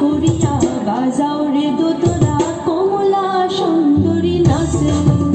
করিয়া বাজাও রে দোতলা কমলা সুন্দরী নাচে।